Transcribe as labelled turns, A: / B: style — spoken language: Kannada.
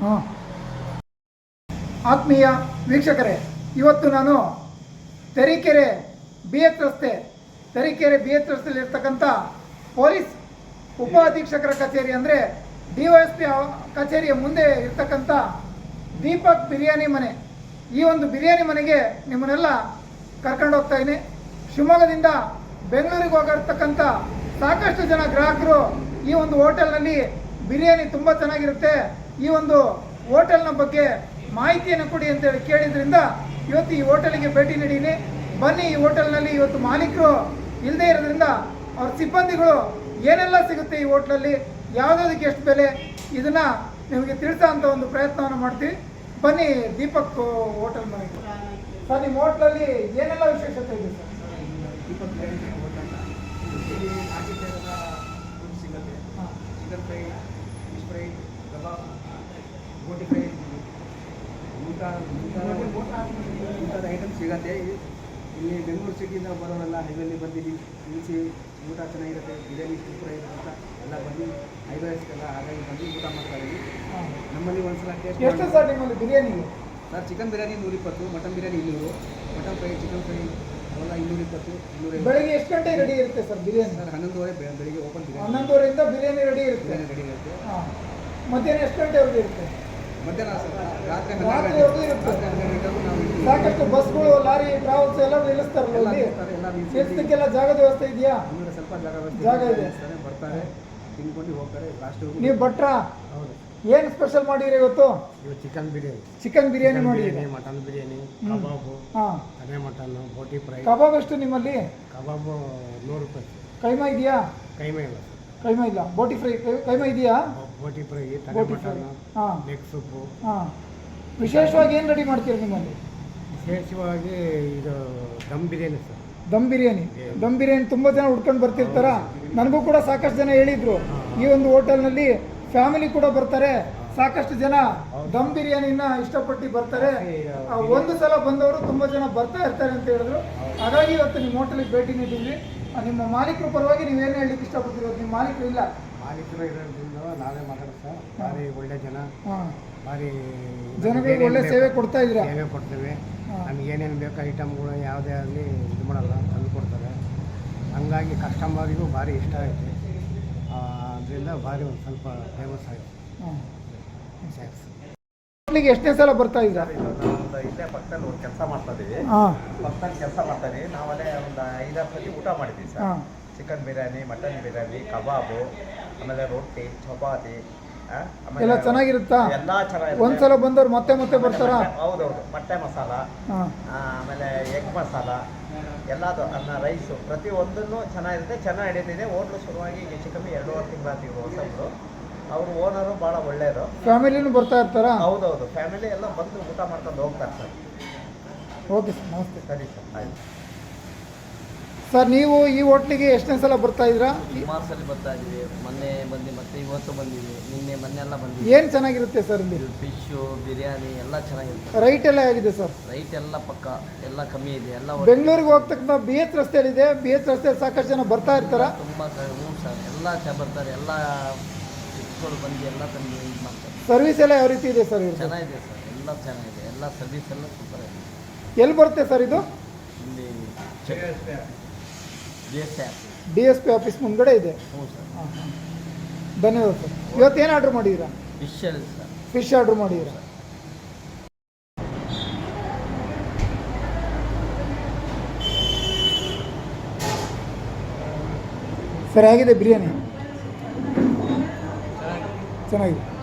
A: ಹಾಂ ಆತ್ಮೀಯ ವೀಕ್ಷಕರೇ, ಇವತ್ತು ನಾನು ತರೀಕೆರೆ ಬಿ ಎಚ್ ರಸ್ತೆ, ತರೀಕೆರೆ ಬಿ ಎಚ್ ರಸ್ತೆಯಲ್ಲಿ ಇರ್ತಕ್ಕಂಥ ಪೊಲೀಸ್ ಉಪ ಅಧೀಕ್ಷಕರ ಕಚೇರಿ ಅಂದರೆ ಡಿ ಒ ಎಸ್ ಪಿ ಕಚೇರಿಯ ಮುಂದೆ ಇರ್ತಕ್ಕಂಥ ದೀಪಕ್ ಬಿರಿಯಾನಿ ಮನೆ. ಈ ಒಂದು ಬಿರಿಯಾನಿ ಮನೆಗೆ ನಿಮ್ಮನ್ನೆಲ್ಲ ಕರ್ಕೊಂಡು ಹೋಗ್ತಾ ಇದ್ದೀನಿ. ಶಿವಮೊಗ್ಗದಿಂದ ಬೆಂಗಳೂರಿಗೆ ಹೋಗಿರ್ತಕ್ಕಂಥ ಸಾಕಷ್ಟು ಜನ ಗ್ರಾಹಕರು ಈ ಒಂದು ಹೋಟೆಲ್ನಲ್ಲಿ ಬಿರಿಯಾನಿ ತುಂಬ ಚೆನ್ನಾಗಿರುತ್ತೆ. ಈ ಒಂದು ಹೋಟೆಲ್ನ ಬಗ್ಗೆ ಮಾಹಿತಿಯನ್ನು ಕೊಡಿ ಅಂತೇಳಿ ಕೇಳಿದ್ರಿಂದ ಇವತ್ತು ಈ ಹೋಟೆಲ್ಗೆ ಭೇಟಿ ನೀಡೀನಿ. ಬನ್ನಿ ಈ ಹೋಟೆಲ್ನಲ್ಲಿ ಇವತ್ತು ಮಾಲೀಕರು ಇಲ್ಲದೆ ಇರೋದ್ರಿಂದ ಅವ್ರ ಸಿಬ್ಬಂದಿಗಳು ಏನೆಲ್ಲ ಸಿಗುತ್ತೆ ಈ ಹೋಟ್ಲಲ್ಲಿ ಯಾವುದಕ್ಕೆ ಎಷ್ಟು ಬೆಲೆ, ಇದನ್ನ ನಿಮಗೆ ತಿಳಿಸೋ ಅಂತ ಒಂದು ಪ್ರಯತ್ನವನ್ನು ಮಾಡ್ತೀವಿ. ಬನ್ನಿ ದೀಪಕ್ ಹೋಟೆಲ್ ಮನೆಗೆ ಸರ್, ನಿಮ್ಮ ಹೋಟ್ಲಲ್ಲಿ ಏನೆಲ್ಲ ವಿಶೇಷತೆ ಇದೆ ಸರ್
B: ದೀಪಕ್ ಬಿರಿಯಾನಿ ಹೋಟೆಲ್ ಇಲ್ಲಿ ನಾಟಿ ಥರದ ಫುಡ್ ಸಿಗುತ್ತೆ
A: ಹಾಂ
B: chicken fry fish fry kebab ಊಟ ಊಟದ ಐಟಮ್ ಸಿಗತ್ತೆ. ಇಲ್ಲಿ ಬೆಂಗಳೂರು ಸಿಟಿಯಿಂದ ಬರೋರೆಲ್ಲ ಹೈವೇಲಿ ಬಂದಿದ್ದೀವಿ. ನಿಲ್ಲಿಸಿ ಊಟ ಚೆನ್ನಾಗಿರುತ್ತೆ ಬಿರಿಯಾನಿ ಸೂಪರ್ ಅಂತ ಎಲ್ಲ ಬಂದು ಹೈವೇಸ್ಗೆಲ್ಲ ಹಾಗಾಗಿ ಬಂದು ಊಟ ಮಾಡ್ತಾ ಇದ್ದೀವಿ. ನಮ್ಮಲ್ಲಿ ಒಂದ್ಸಲ ಟೇಸ್ಟ್
A: ಎಷ್ಟು ಸರ್ ನಿಮ್ಮಲ್ಲಿ ಬಿರಿಯಾನಿ?
B: ಸರ್ ಚಿಕನ್ ಬಿರಿಯಾನಿ ನೂರಿಪ್ಪತ್ತು ಮಟನ್ ಬಿರಿಯಾನಿ ಇನ್ನೂರು ಮಟನ್ ಫ್ರೈ ಚಿಕನ್ ಫ್ರೈ ಅವೆಲ್ಲ ಇನ್ನೂರಿಪ್ಪತ್ತು ಇನ್ನೂರ
A: ಬೆಳಗ್ಗೆ ಎಷ್ಟು ಗಂಟೆ ರೆಡಿ ಇರುತ್ತೆ ಸರ್ ಬಿರಿಯಾನಿ?
B: ಸರ್ ಹನ್ನೊಂದುವರೆ ಬೆಳಿಗ್ಗೆ ಓಪನ್ ಬಿರಿಯಾನಿ.
A: ಹನ್ನೊಂದುವರೆಯಿಂದ ಬಿರಿಯಾನಿ ರೆಡಿ ಇರುತ್ತೆ.
B: ಬಿರಿಯಾನಿ ರೆಡಿ ಇರುತ್ತೆ.
A: ಮಧ್ಯಾಹ್ನ ಎಷ್ಟು ಗಂಟೆವರೆಗೂ ಇರುತ್ತೆ? ಸಾಕಷ್ಟು ಬಸ್ಗಳು ಲಾರಿ ಟ್ರಾವೆಲ್ಸ್ ಎಲ್ಲ ನಿಲ್ಲಿಸ್ತಾರಲ್ಲ ನಿಲ್ಸಕ್ಕೆಲ್ಲ ಜಾಗದ ವ್ಯವಸ್ಥೆ ಇದೆಯಾ?
B: ಸ್ವಲ್ಪ ಜಾಗ
A: ಇದೆ.
B: ಬರ್ತಾರೆ ತಿನ್ಕೊಂಡು ಹೋಗ್ತಾರೆ
A: ನೀವು ಭಟ್ರ? ಏನ್ ಸ್ಪೆಷಲ್ ಮಾಡಿರಿ ಇವತ್ತು?
B: ಇವು ಚಿಕನ್ ಬಿರಿಯಾನಿ.
A: ಚಿಕನ್ ಬಿರಿಯಾನಿ ಮಾಡಿ
B: ಮಟನ್ ಬಿರಿಯಾನಿ. ಕಬಾಬು ತಲೆ ಮಟನ್ ಬೋಟಿ ಫ್ರೈ.
A: ಕಬಾಬ್ ಎಷ್ಟು ನಿಮ್ಮಲ್ಲಿ?
B: ಕಬಾಬು ನೂರು ರೂಪಾಯಿ.
A: ಕೈಮಾ ಇದೆಯಾ?
B: ಕೈಮಾ ಇಲ್ಲ.
A: ಕೈಮಾ ಇಲ್ಲ. ಬೋಟಿ ಫ್ರೈ ಕೈಮಾ ಇದೆಯಾ?
B: Boti fry
A: boti fry. ಹಾಂ.
B: ನೆಕ್ ಸೊಪ್ಪು
A: ಹಾಂ. ವಿಶೇಷವಾಗಿ ಏನು ರೆಡಿ ಮಾಡ್ತೀರಿ ನಿಮ್ಮಲ್ಲಿ?
B: ವಿಶೇಷವಾಗಿ ಇದು ದಮ್ ಬಿರಿಯಾನಿ ಸರ್.
A: ದಮ್ ಬಿರಿಯಾನಿ. ದಮ್ ಬಿರಿಯಾನಿ ತುಂಬ ಜನ ಉಡ್ಕೊಂಡು ಬರ್ತಿರ್ತಾರ? ನನಗೂ ಕೂಡ ಸಾಕಷ್ಟು ಜನ ಹೇಳಿದ್ರು. ಈ ಒಂದು ಹೋಟೆಲ್ನಲ್ಲಿ ಫ್ಯಾಮಿಲಿ ಕೂಡ ಬರ್ತಾರೆ. ಸಾಕಷ್ಟು ಜನ ದಮ್ ಬಿರಿಯಾನಿನ ಇಷ್ಟಪಟ್ಟು ಬರ್ತಾರೆ. ಒಂದು ಸಲ ಬಂದವರು ತುಂಬ ಜನ ಬರ್ತಾ ಇರ್ತಾರೆ ಅಂತ ಹೇಳಿದ್ರು. ಹಾಗಾಗಿ ಇವತ್ತು ನಿಮ್ಮ ಹೋಟೆಲಿಗೆ ಭೇಟಿ ನೀಡಿದ್ವಿ. ನಿಮ್ಮ ಮಾಲೀಕರ ಪರವಾಗಿ ನೀವೇನು ಹೇಳಲಿಕ್ಕೆ ಇಷ್ಟಪಡ್ತೀರಿ? ನಿಮ್ಮ ಮಾಲೀಕರು ಇಲ್ಲ?
B: ಮಾಲೀಕರು ಇರೋದ್ರಿಂದ ನಾವೇ ಸರ್. ಭಾರಿ ಒಳ್ಳೆ ಜನ. ಭಾರಿ
A: ಜನಗಳಿಗೆ ಒಳ್ಳೆ ಸೇವೆ ಕೊಡ್ತಾ ಇದ್ದೀರಾ?
B: ಸೇವೆ ಕೊಡ್ತೇವೆ. ನಮ್ಗೆ ಏನೇನು ಬೇಕು ಐಟಮ್ಗಳು ಯಾವುದೇ ಆಗಲಿ ಇದು ಮಾಡಲ್ಲ ತಂದು ಕೊಡ್ತಾರೆ. ಹಂಗಾಗಿ ಕಸ್ಟಮರಿಗೂ ಭಾರಿ ಇಷ್ಟ ಆಯಿತು. ಅದರಿಂದ ಭಾರಿ ಒಂದು ಸ್ವಲ್ಪ ಫೇಮಸ್
A: ಆಯಿತು. ಎಷ್ಟನೇ ಸಲ ಬರ್ತಾ ಇದ್ದೀರಾ?
C: ಇಲ್ಲೇ ಪಕ್ಕದಲ್ಲಿ ಒಂದು ಕೆಲಸ ಮಾಡ್ತಾ ಇದೀವಿ
A: ಹಾಂ.
C: ಪಕ್ಕದಲ್ಲಿ ಕೆಲಸ ಮಾಡ್ತಾ ಇದೀವಿ ನಾವಲ್ಲೇ ಒಂದು ಐದಾರು ಸತಿ ಊಟ ಮಾಡಿದ್ವಿ ಸರ್.
A: ಹಾಂ.
C: Chicken biryani mutton biryani kebab ಆಮೇಲೆ ರೊಟ್ಟಿ ಚಪಾತಿ ಆ, ಆಮೇಲೆ
A: ಎಲ್ಲ ಚೆನ್ನಾಗಿರುತ್ತಾ?
C: ಎಲ್ಲ ಚೆನ್ನಾಗಿರುತ್ತೆ.
A: ಒಂದ್ಸಲ ಬಂದವ್ರು ಮತ್ತೆ ಮತ್ತೆ ಬರ್ತಾರಾ?
C: ಹೌದೌದು ಮೊಟ್ಟೆ ಮಸಾಲ
A: ಹಾಂ.
C: ಆ, ಆಮೇಲೆ ಎಗ್ ಮಸಾಲ ಎಲ್ಲದು ಅನ್ನ ರೈಸು ಪ್ರತಿ ಒಂದನ್ನು ಚೆನ್ನಾಗಿರುತ್ತೆ. ಚೆನ್ನಾಗಿ ನಡೀತಿದೆ ಹೋಟ್ಲು ಶುರುವಾಗಿ ಹೆಚ್ಚು ಕಮ್ಮಿ ಎರಡೂವರೆ ತಿಂಗಳಾಗ್ತಿದ್ರು ಹೊಸಬ್ರು ಅವರು ಓನರು ಭಾಳ ಒಳ್ಳೆಯದು
A: ಫ್ಯಾಮಿಲಿನೂ ಬರ್ತಾ ಇರ್ತಾರಾ?
C: ಹೌದೌದು ಫ್ಯಾಮಿಲಿ ಎಲ್ಲ ಬಂದು ಊಟ ಮಾಡ್ಕೊಂಡು ಹೋಗ್ತಾರೆ ಸರ್
A: ಓಕೆ ಸರ್ ನಮಸ್ತೆ.
C: ಸರಿ ಸರ್ ಆಯ್ತು.
A: ಸರ್ ನೀವು ಈ ಹೋಟ್ಲಿಗೆ ಎಷ್ಟನೇ ಸಲ ಬರ್ತಾ ಇದ್ದೀರಾ?
D: ಸುಮಾರು ಸಲ ಬರ್ತಾ ಇದೀವಿ ಮೊನ್ನೆ ಬಂದು ಮತ್ತೆ ಇವತ್ತು ಬಂದಿವಿ ನಿನ್ನೆ ಮೊನ್ನೆ ಎಲ್ಲ ಬಂದಿವಿ.
A: ಏನು ಚೆನ್ನಾಗಿರುತ್ತೆ ಸರ್ ಇಲ್ಲಿ?
D: ಫಿಶು ಬಿರಿಯಾನಿ ಎಲ್ಲ ಚೆನ್ನಾಗಿರುತ್ತೆ.
A: ರೈಟ್ ಎಲ್ಲ ಆಗಿದೆ ಸರ್?
D: ರೈಟ್ ಎಲ್ಲ ಪಕ್ಕ ಎಲ್ಲ ಕಮ್ಮಿ ಇದೆ. ಎಲ್ಲ
A: ಬೆಂಗಳೂರಿಗೆ ಹೋಗ್ತಕ್ಕಂಥ ಬಿ ಎಚ್ ರಸ್ತೆಯಲ್ಲಿದೆ ಬಿ ಎಚ್ ರಸ್ತೆಯಲ್ಲಿ ಸಾಕಷ್ಟು ಜನ ಬರ್ತಾ ಇರ್ತಾರ?
D: ತುಂಬ ಹ್ಞೂ ಸರ್. ಎಲ್ಲ ಚ ಬರ್ತಾರೆ. ಎಲ್ಲ ಟಿಪ್ಸ್ಗಳು ಬಂದು ಎಲ್ಲ ತಂದು ಇದು ಮಾಡ್ತಾರೆ.
A: ಸರ್ವಿಸ್ ಎಲ್ಲ ಯಾವ ರೀತಿ ಇದೆ ಸರ್ ಇದು?
D: ಚೆನ್ನಾಗಿದೆ ಸರ್ ಎಲ್ಲ ಚೆನ್ನಾಗಿದೆ. ಎಲ್ಲ ಸರ್ವಿಸ್ ಎಲ್ಲ ಸೂಪರ್ ಆಗಿದೆ.
A: ಎಲ್ಲಿ ಬರುತ್ತೆ ಸರ್ ಇದು?
D: ಇಲ್ಲಿ G S
A: D S P office ಮುಂದ್ಗಡೆ ಇದೆ?
D: ಹ್ಞೂ ಸರ್.
A: ಧನ್ಯವಾದ ಸರ್. ಇವತ್ತು ಏನು ಆರ್ಡ್ರ್ ಮಾಡಿದ್ದೀರಾ?
D: ಫಿಶಲ್ಲಿ ಸರ್.
A: ಫಿಶ್ ಆರ್ಡ್ರ್ ಮಾಡಿದ್ದೀರಾ? ಸರ್ ಆಗಿದೆ ಬಿರಿಯಾನಿ. ಚೆನ್ನಾಗಿದೆ.